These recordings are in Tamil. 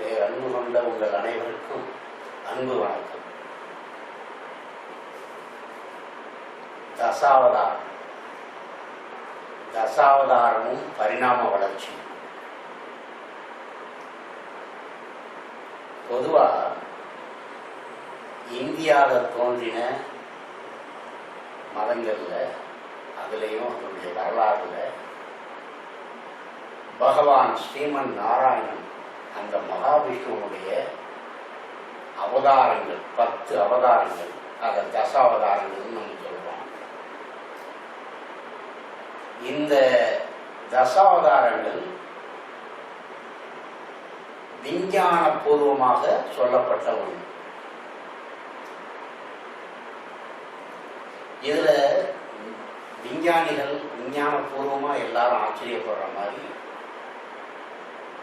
அன்பு கொண்ட உங்கள் அனைவருக்கும் அன்பு வணக்கம். தசாவதாரம். தசாவதாரமும் பரிணாம வளர்ச்சி பொதுவாக இந்தியாவில் தோன்றின மதங்களில் அதுலேயும் அதனுடைய வரலாறுல பகவான் ஸ்ரீமன் நாராயணன் அந்த மகாவிஷ்ணுவுடைய அவதாரங்கள் பத்து அவதாரங்கள் அதை தசாவதாரங்கள்னு நம்ம சொல்றோம். இந்த தசாவதாரங்கள் விஞ்ஞான பூர்வமாக சொல்லப்பட்ட ஒன்று இதுல விஞ்ஞானிகள் விஞ்ஞான பூர்வமா எல்லாரும் ஆச்சரியப்படுற மாதிரி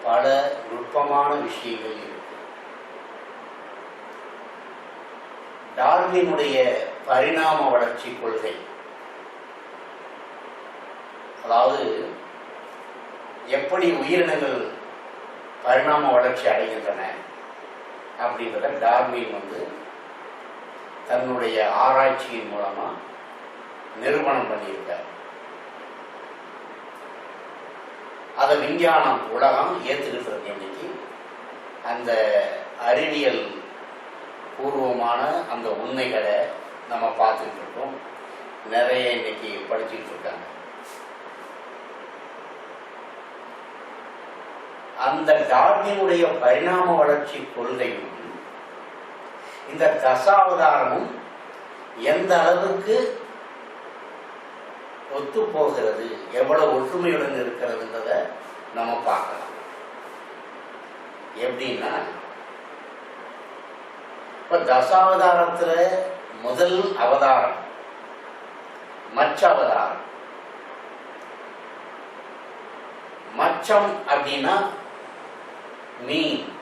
பல நுட்பமான விஷயங்கள் இருக்கு. டார்வினுடைய பரிணாம வளர்ச்சி கொள்கை. அதாவது எப்படி உயிரினங்கள் பரிணாம வளர்ச்சி அடைகின்றன அப்படின்றத டார்வின் வந்து தன்னுடைய ஆராய்ச்சியின் மூலமா நிறுவனம் பண்ணியிருக்கார். அதை விஞ்ஞானம் உலகம் ஏற்றுக்கிட்டு இருக்கு இன்னைக்கு. அந்த அறிவியல் பூர்வமான அந்த உண்மைகளை நம்ம பார்த்துட்டு இருக்கோம். நிறைய இன்னைக்கு படிச்சுட்டு இருக்காங்க. அந்த டார்வினுடைய பரிணாம வளர்ச்சி கொள்கையும் இந்த தசாவதாரமும் எந்த அளவுக்கு ஒத்து போகிறது எவ்வளவு ஒற்றுமையுடன் இருக்கிறதுன்றத நம்ம பார்க்கலாம். எப்படின்னா இப்ப தசாவதாரத்துல முதல் அவதாரம் மச்ச அவதாரம். மச்சம் அப்படின்னா மீன்.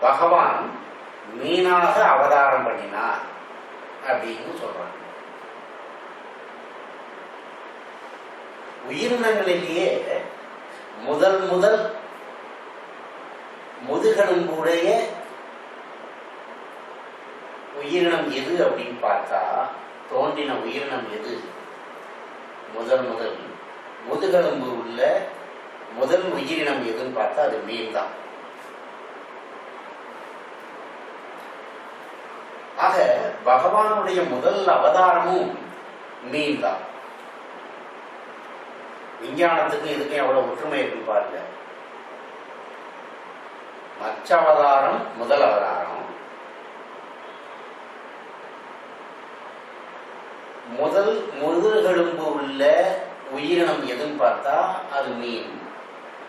பகவான் மீனாக அவதாரம் பண்ணினார் அப்படின்னு சொல்றாங்க. உயிரினங்களிலேயே முதல் முதல் முதுகெலும்புடைய உயிரினம் எது அப்படின்னு பார்த்தா தோன்றின உயிரினம் எது? முதல் முதல். முதுகெலும்பு உள்ள முதல் உயிரினம் எதுன்னு பார்த்தா அது மீன் தான். ஆக பகவானுடைய முதல் அவதாரமும் மீன் தான். விஞ்ஞானத்துக்கும் இதுக்கும் எவ்வளவு ஒற்றுமை இருக்கு பாருங்க. மச்ச அவதாரம் முதல் அவதாரம் முதல் முதுகெலும்பு உள்ள உயிரினம் எதுன்னு பார்த்தா அது மீன்.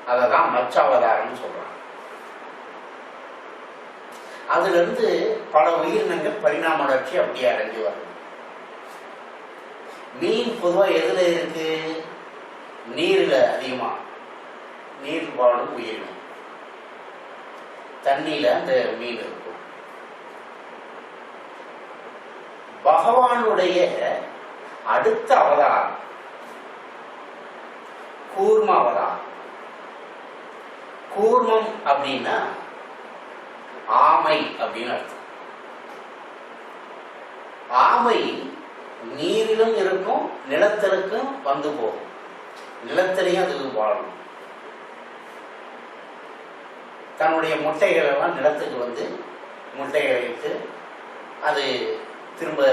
அதை தான் மச்ச அவதாரம்னு சொல்றாங்க. அதுல இருந்து பல உயிரினங்கள் பரிணாம வளர்ச்சி அப்படியே அடைஞ்சு வருது. மீன் பொதுவா எதுல இருக்கு? நீர்ல அதிகமா நீர் வாழும் உயிரினம் தண்ணியில அந்த மீன் இருக்கும். பகவானுடைய அடுத்த அவதாரம் கூர்ம அவதாரம். கூர்மம் அப்படின்னா ஆமை அப்படின்னு அர்த்தம். ஆமை நீரிலும் இருக்கும் நிலத்திற்கும் வந்து போகும். நிலத்திலையும் அது வாழும். தன்னுடைய முட்டைகள் எல்லாம் நிலத்துக்கு வந்து முட்டைகளை இட்டு அது திரும்ப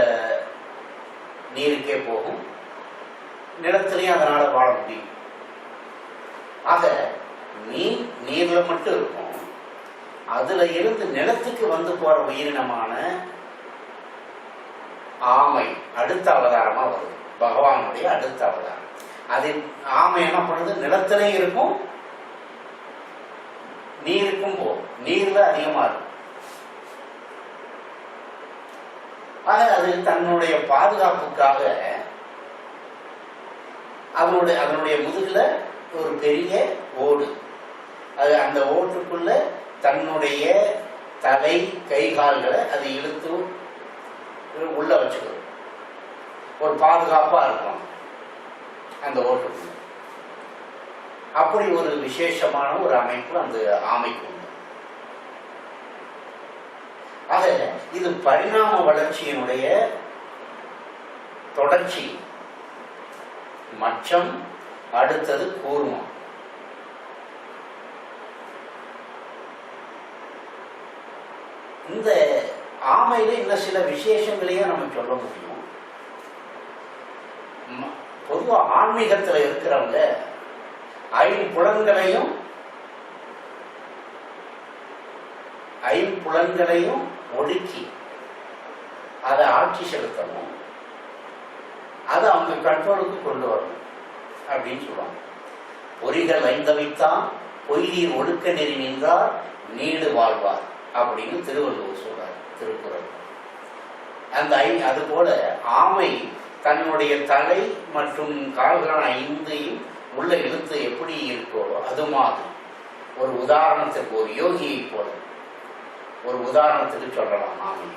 நீருக்கே போகும். நிலத்திலையும் அதனால் வாழ முடியும். ஆக மீன் நீர்ல மட்டும் இருக்கும். அதுல இருந்து நிலத்துக்கு வந்து போற உயிரினமான ஆமை அடுத்த அவதாரமா வருது. பகவானுடைய அடுத்த அவதாரம். அது ஆமை என்ன பண்ணுது நிலத்திலையும் இருக்கும் நீருக்கும் போ நீர்ல அதிகமா இருக்கும். ஆக அது தன்னுடைய பாதுகாப்புக்காக அதனுடைய அதனுடைய முதுகுல ஒரு பெரிய ஓடு. அது அந்த ஓட்டுக்குள்ள தன்னுடைய தலை கை கால்களை அது இழுத்து உள்ள வச்சுக்கணும் ஒரு பாதுகாப்பா இருக்கும். அந்த ஓட்டு அப்படி ஒரு விசேஷமான ஒரு அமைப்பு அந்த ஆமைக்கு உண்டு. ஆக இது பரிணாம வளர்ச்சியினுடைய தொடர்ச்சி. மச்சம் அடுத்தது கூர்மம். இந்த ஆமையில இன்னும் சில விசேஷங்களையும் நம்ம சொல்ல முடியும். ம- பொதுவா ஆன்மீகத்துல இருக்கிறவங்க ஐம்புலன்களையும் ஐம்புலன்களையும் ஒடுக்கி அதை ஆட்சி செலுத்தணும். அதை அவங்க கண்ட்ரோலுக்கு கொண்டு வரணும் அப்படின்னு சொல்லுவாங்க. பொறிகள் ஐந்தவைத்தான் பொய்தீர் ஒடுக்க நெறி நின்றார் நீடு வாழ்வார் அப்படின்னு திருவள்ளுவர் சொல்றார் திருக்குறள். அந்த ஐ அது போல ஆமை தன்னுடைய தலை மற்றும் கால்களான ஐந்தையும் உள்ள எழுத்து எப்படி இருக்கோ அது மாதிரி. ஒரு உதாரணத்துக்கு ஒரு யோகியை போல. ஒரு உதாரணத்துக்கு சொல்லலாம் நாமே.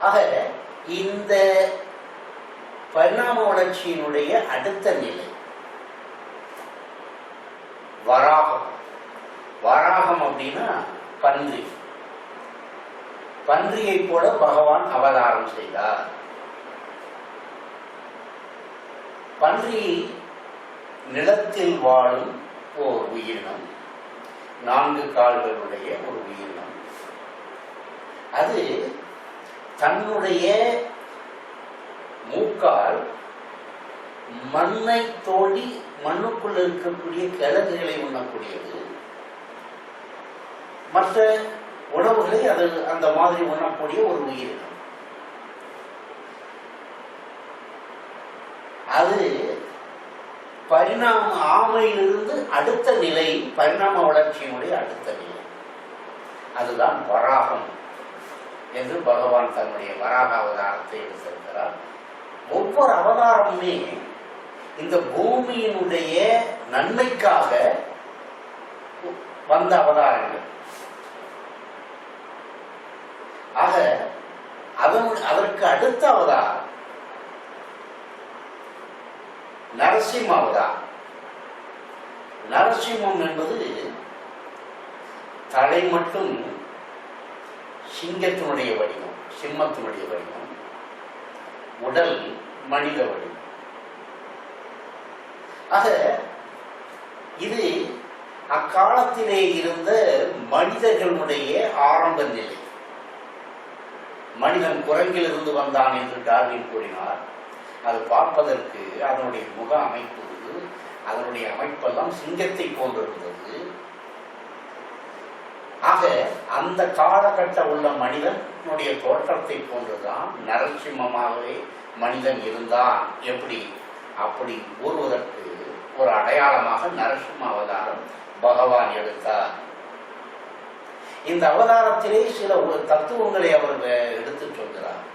ஆக இந்த பரிணாம வளர்ச்சியினுடைய அடுத்த நிலை. வராகம். வராகம் அப்படின்னா பன்றி. பன்றியை போல பகவான் அவதாரம் செய்தார். பன்றி நிலத்தில் வாழும் ஓர் உயிரினம் நான்கு கால்களுடைய ஒரு உயிரினம். அது தன்னுடைய மூக்கால் மண்ணை தோண்டி மண்ணுக்குள்ள இருக்கக்கூடிய கிழங்குகளை உண்ணக்கூடியது. மற்ற உணவுகளை அது அந்த மாதிரி உண்ணக்கூடிய ஒரு உயிர். அது பரிணாம ஆமையிலிருந்து அடுத்த நிலை பரிணாம வளர்ச்சியினுடைய அடுத்த நிலை. அதுதான் வராகம் என்று பகவான் தன்னுடைய வராக அவதாரத்தை எடுத்திருக்கிறார். ஒவ்வொரு அவதாரமுமே இந்த பூமியினுடைய நன்மைக்காக வந்த அவதாரங்கள். ஆக அதன் அதற்கு அடுத்த அவதாரம் நரசிம்ம நரசிம்மம் என்பது தலை மட்டும் சிங்கத்தினுடைய வடிவம் சிம்மத்தினுடைய வடிவம். உடல் மனித வடிவம். ஆக இது அக்காலத்திலே இருந்த மனிதர்களுடைய ஆரம்ப நிலை. மனிதன் குரங்கிலிருந்து வந்தான் என்று டார்வின் கூறினார். அது பார்ப்பதற்கு அதனுடைய முக அமைப்பு அதனுடைய அமைப்பெல்லாம் சிங்கத்தை போன்றிருந்தது. ஆக அந்த காலகட்ட உள்ள மனிதனுடைய தோற்றத்தை போன்றுதான் நரசிம்மமாகவே மனிதன் இருந்தான். எப்படி? அப்படி கூறுவதற்கு ஒரு அடையாளமாக நரசிம்ம அவதாரம் பகவான் எடுத்தார். இந்த அவதாரத்திலே சில ஒரு தத்துவங்களை அவர் வே- எடுத்துச் சொல்கிறார்.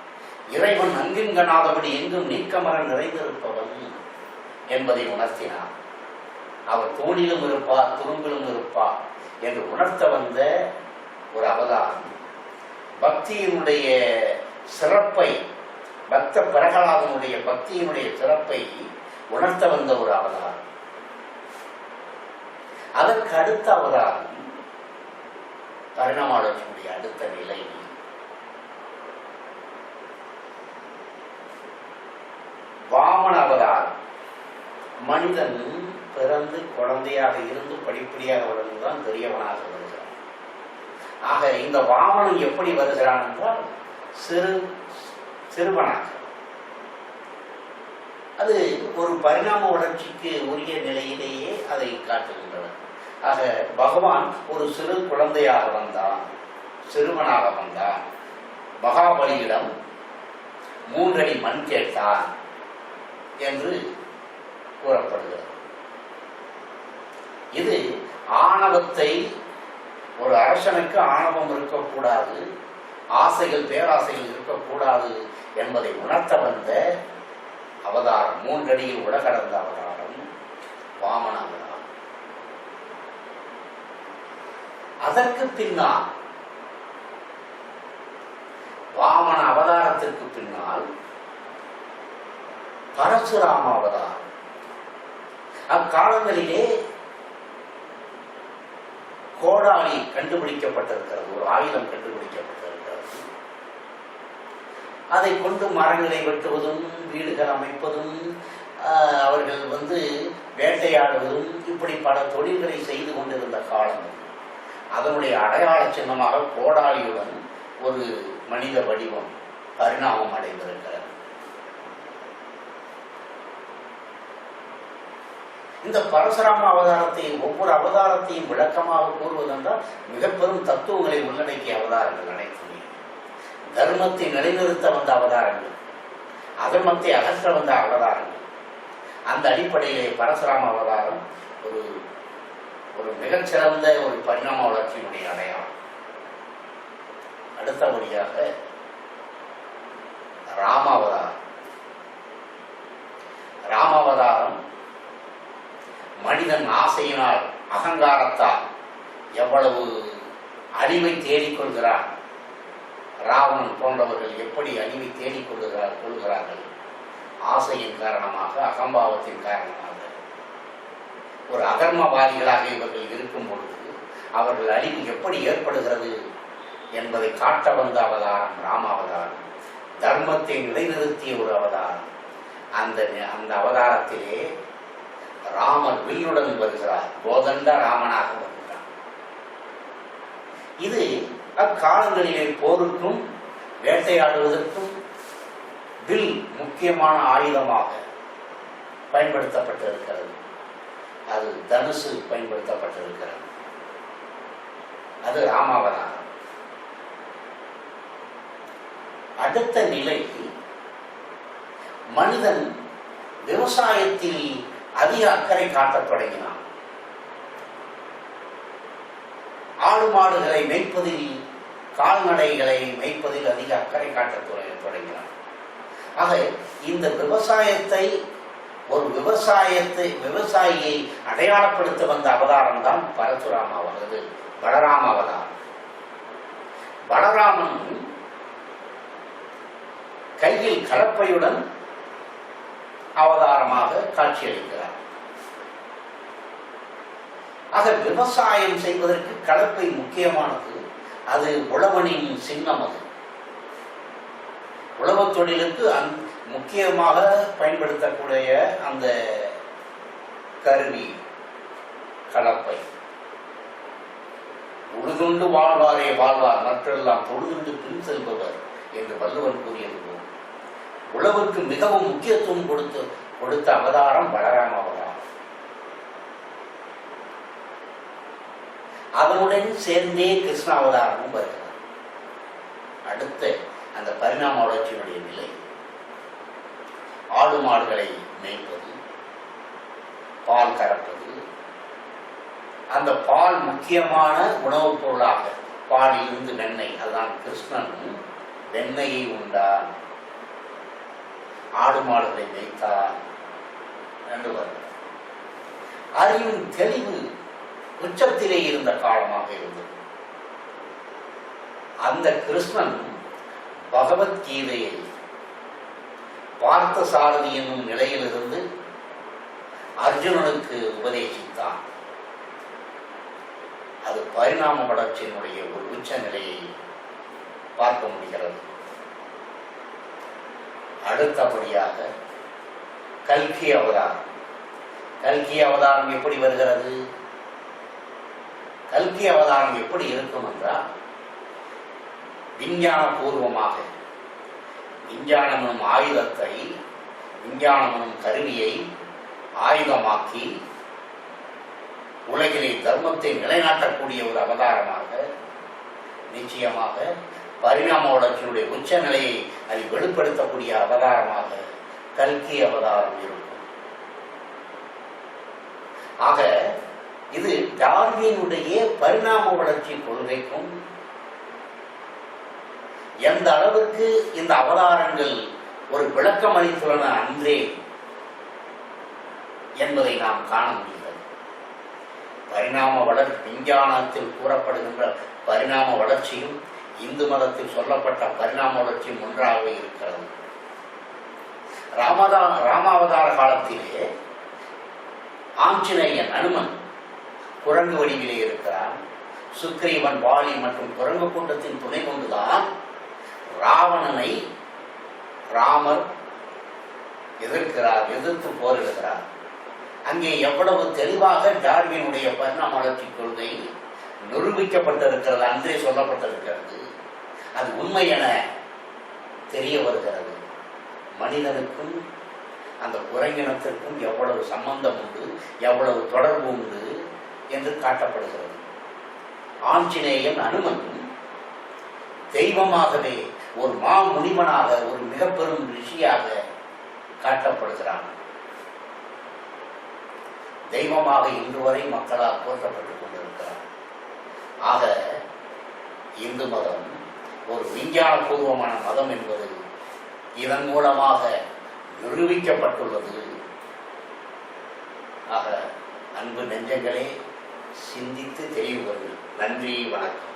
இறைவன் அங்கிங்கனாதபடி எங்கும் நீக்கமர நிறைந்திருப்பவன் என்பதை உணர்த்தினார். அவர் தோணிலும் இருப்பார் துரும்பிலும் இருப்பார் என்று உணர்த்த வந்த ஒரு அவதாரம். பக்தியினுடைய சிறப்பை பக்த பிரகலாதனுடைய பக்தியினுடைய சிறப்பை உணர்த்த வந்த ஒரு அவதாரம். அதற்கு அடுத்த அவதாரம். பரிணாமலட்சுமியுடைய அடுத்த நிலை. வாமன அவதாரம். மனிதன் பிறந்து குழந்தையாக இருந்து படிப்படியாக வளர்ந்துதான் பெரியவனாக வருகிறான். ஆக இந்த வாமனன் எப்படி வருகிறான் என்றால் சிறு சிறுவனாக. அது ஒரு பரிணாம வளர்ச்சிக்கு உரிய நிலையிலேயே அதை காட்டுகின்றனர் ஆக பகவான் ஒரு சிறு குழந்தையாக வந்தான். சிறுவனாக வந்தான். மகாபலியிடம் மூன்றடி மண் கேட்டான் என்று கூறப்படுகிறது. இது ஆணவத்தை ஒரு அரசனுக்கு ஆணவம் இருக்கக்கூடாது ஆசைகள் பேராசைகள் இருக்கக்கூடாது என்பதை உணர்த்த வந்த அவதாரம் மூன்றடியில் உலகடந்த அவதாரம் வாமன அவதாரம் அதற்கு பின்னால் வாமன அவதாரத்திற்கு பின்னால் பரசுராம அவதாரம். அக்காலங்களிலே கோடாலி கண்டுபிடிக்கப்பட்டிருக்கிறது ஒரு ஆயுதம் கண்டுபிடிக்கப்பட்டிருக்கிறது. அதை கொண்டு மரங்களை வெட்டுவதும் வீடுகள் அமைப்பதும் அவர்கள் வந்து வேட்டையாடுவதும் இப்படி பல தொழில்களை செய்து கொண்டிருந்த காலம் அதனுடைய அடையாள சின்னமாக கோடாலியுடன் ஒரு மனித வடிவம் பரிணாமம் அடைந்திருக்கிறது. இந்த பரசுராம அவதாரத்தை ஒவ்வொரு அவதாரத்தையும் விளக்கமாக கூறுவதென்றால் மிக பெரும் தத்துவங்களை உள்ளடக்கிய அவதாரங்கள் அனைத்துமே. தர்மத்தை நிலைநிறுத்த வந்த அவதாரங்கள் அதர்மத்தை அகற்ற வந்த அவதாரங்கள். அந்த அடிப்படையிலே பரசுராம அவதாரம் ஒரு ஒரு மிகச்சிறந்த ஒரு பரிணாம வளர்ச்சியினுடைய அடையாளம். அடுத்தபடியாக ராமாவதாரம். ராமாவதாரம் மனிதன் ஆசையினால் அகங்காரத்தால் எவ்வளவு அழிவை தேடிக்கொள்கிறான் ராவணன் போன்றவர்கள் எப்படி அழிவை தேடிக்கொள்கிறார் கொள்கிறார்கள்? ஆசையின் காரணமாக அகம்பாவத்தின் காரணமாக. ஒரு அகர்மவாதிகளாக இவர்கள் இருக்கும் பொழுது அவர்கள் அழிவு எப்படி ஏற்படுகிறது என்பதை காட்ட வந்த அவதாரம் ராம அவதாரம் தர்மத்தை நிலைநிறுத்திய ஒரு அவதாரம். அந்த அந்த அவதாரத்திலே ராமர் வில்லுடன் வருகிறார். கோதண்ட ராமனாக வருகிறார். இது அக்காலங்களிலே போருக்கும் வேட்டையாடுவதற்கும் வில் முக்கியமான ஆயுதமாக பயன்படுத்தப்பட்டிருக்கிறது. அது தனுசு பயன்படுத்தப்பட்டிருக்கிறது. அது ராமாவதாரம். அடுத்த நிலை மனிதன் விவசாயத்தில் அதிக அக்கறை காட்டத் தொடங்கினான் ஆடு மாடுகளை மேய்ப்பதில் கால்நடைகளை மேய்ப்பதில் அதிக அக்கறை காட்டத் தொடங்கினான். ஆக இந்த விவசாயத்தை ஒரு விவசாயத்தை விவசாயியை அடையாளப்படுத்த வந்த அவதாரம் தான் பரசுராம அவரது பலராம அவதாரம். பலராமன் கையில் கலப்பையுடன் அவதாரமாக காட்சியளிக்கிறார். ஆக விவசாயம் செய்வதற்கு கலப்பை முக்கியமானது அது உழவனின் சின்னம் அது. உழவு தொழிலுக்கு அந் முக்கியமாக பயன்படுத்தக்கூடிய அந்த கருவி கலப்பை. உழுதுண்டு வாழ்வாரே வாழ்வார் மற்றெல்லாம் தொழுதுண்டு பின் செல்பவர் என்று வள்ளுவன் கூறியது போல். உழவுக்கு மிகவும் முக்கியத்துவம் கொடுத்து கொடுத்த அவதாரம் பலராம அவதாரம் அதனுடன் சேர்ந்தே கிருஷ்ண அவதாரமும் வருகிறது. அடுத்த அந்த பரிணாம வளர்ச்சியினுடைய நிலை. ஆடு மாடுகளை மேய்ப்பது பால் கறப்பது அந்த பால் முக்கியமான உணவுப் பொருளாக பாலில் இருந்து வெண்ணெய் அதுதான் கிருஷ்ணன் வெண்ணெயை உண்டான். ஆடு மாடுகளை மேய்த்தான் என்று வருகிறது அறிவின் தெளிவு உச்சத்திலே இருந்த காலமாக இருந்தது. அந்த கிருஷ்ணன் பகவத்கீதையை பார்த்த சாரதி என்னும் நிலையிலிருந்து அர்ஜுனனுக்கு உபதேசித்தான். அது பரிணாம வளர்ச்சியினுடைய ஒரு உச்ச நிலையை பார்க்க முடிகிறது. அடுத்தபடியாக கல்கி அவதாரம். கல்கி அவதாரம் எப்படி வருகிறது? கல்கி அவதாரம் எப்படி இருக்கும் என்றால் விஞ்ஞான பூர்வமாக விஞ்ஞானம் எனும் ஆயுதத்தை விஞ்ஞானம் எனும் கருவியை ஆயுதமாக்கி உலகிலே தர்மத்தை நிலைநாட்டக்கூடிய ஒரு அவதாரமாக நிச்சயமாக பரிணாம வளர்ச்சியினுடைய உச்ச நிலையை அதை வெளிப்படுத்தக்கூடிய அவதாரமாக கல்கி அவதாரம் இருக்கும். ஆக இது டார்வினுடைய பரிணாம வளர்ச்சி கொள்கைக்கும் எந்த அளவுக்கு இந்த அவதாரங்கள் ஒரு விளக்கம் அளித்துள்ளன அன்றே என்பதை நாம் காண முடிகிறது. பரிணாம வளர் விஞ்ஞானத்தில் கூறப்படுகின்ற பரிணாம வளர்ச்சியும் இந்து மதத்தில் சொல்லப்பட்ட பரிணாம வளர்ச்சியும் ஒன்றாகவே இருக்கிறது. ராமதா ராமாவதார காலத்திலே ஆஞ்சநேயன் அனுமன் குரங்கு வடிவிலே இருக்கிறான். சுக்ரீவன் வாலி மற்றும் குரங்கு கூட்டத்தின் துணை கொண்டுதான் ராவணனை ராமர் எதிர்க்கிறார் எதிர்த்து போரிடுகிறார். அங்கே எவ்வளவு தெளிவாக டார்வினுடைய பரிணாம வளர்ச்சி கொள்கை நிரூபிக்கப்பட்டிருக்கிறது அன்றே சொல்லப்பட்டிருக்கிறது. அது உண்மை என தெரிய வருகிறது. மனிதனுக்கும் அந்த குரங்கினத்திற்கும் எவ்வளவு சம்பந்தம் உண்டு எவ்வளவு தொடர்பு உண்டு என்று காட்டப்படுகிறது. ஆஞ்சநேயன் அனுமன் தெய்வமாகவே ஒரு மா முனிவனாக ஒரு மிக பெரும் ரிஷியாக காட்டப்படுகிறான். தெய்வமாக இன்று வரை மக்களால் போற்றப்பட்டுக் கொண்டிருக்கிறார் ஆக இந்து மதம் ஒரு விஞ்ஞானபூர்வமான மதம் என்பது இதன் மூலமாக நிரூபிக்கப்பட்டுள்ளது. ஆக அன்பு நெஞ்சங்களே சிந்தித்து தெளிவு நன்றி வணக்கம்.